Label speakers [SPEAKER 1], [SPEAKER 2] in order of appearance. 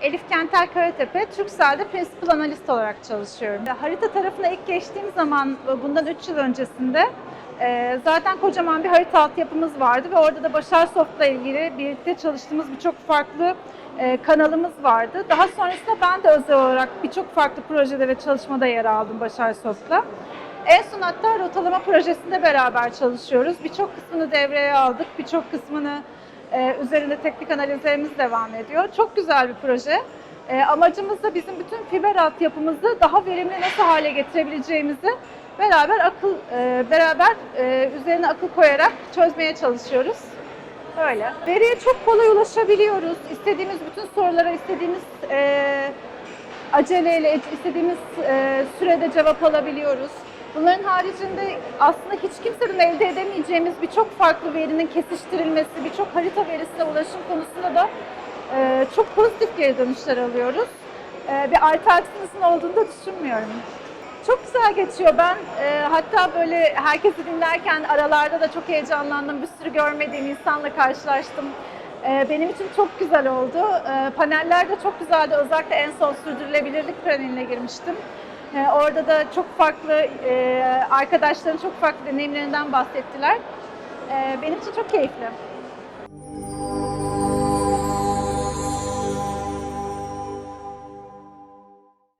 [SPEAKER 1] Elif Kentel Karatepe, Turkcell'de Principal Analist olarak çalışıyorum. Harita tarafına ilk geçtiğim zaman e, bundan 3 yıl öncesinde e, zaten kocaman bir harita altyapımız vardı ve orada da Başar Soft'la ilgili birlikte çalıştığımız birçok farklı e, kanalımız vardı. Daha sonrasında ben de özel olarak birçok farklı projede ve çalışmada yer aldım Başar Soft'la. En son hatta rotalama projesinde beraber çalışıyoruz. Birçok kısmını devreye aldık, birçok kısmını e, üzerinde teknik analizlerimiz devam ediyor. Çok güzel bir proje. E, amacımız da bizim bütün fiber altyapımızı daha verimli nasıl hale getirebileceğimizi beraber akıl e, beraber e, üzerine akıl koyarak çözmeye çalışıyoruz. Öyle. Veriye çok kolay ulaşabiliyoruz. İstediğimiz bütün sorulara istediğimiz e, aceleyle istediğimiz e, sürede cevap alabiliyoruz. Bunların haricinde aslında hiç kimsenin elde edemeyeceğimiz birçok farklı verinin kesiştirilmesi, birçok harita verisine ulaşım konusunda da e, çok pozitif geri dönüşler alıyoruz. E, bir alternatifimizin olduğunu da düşünmüyorum. Çok güzel geçiyor. Ben e, hatta böyle herkesi dinlerken aralarda da çok heyecanlandım. Bir sürü görmediğim insanla karşılaştım. E, benim için çok güzel oldu. E, paneller de çok güzeldi. Özellikle en son sürdürülebilirlik paneline girmiştim. E, orada da çok farklı e, arkadaşların çok farklı deneyimlerinden bahsettiler. E, benim için çok keyifli.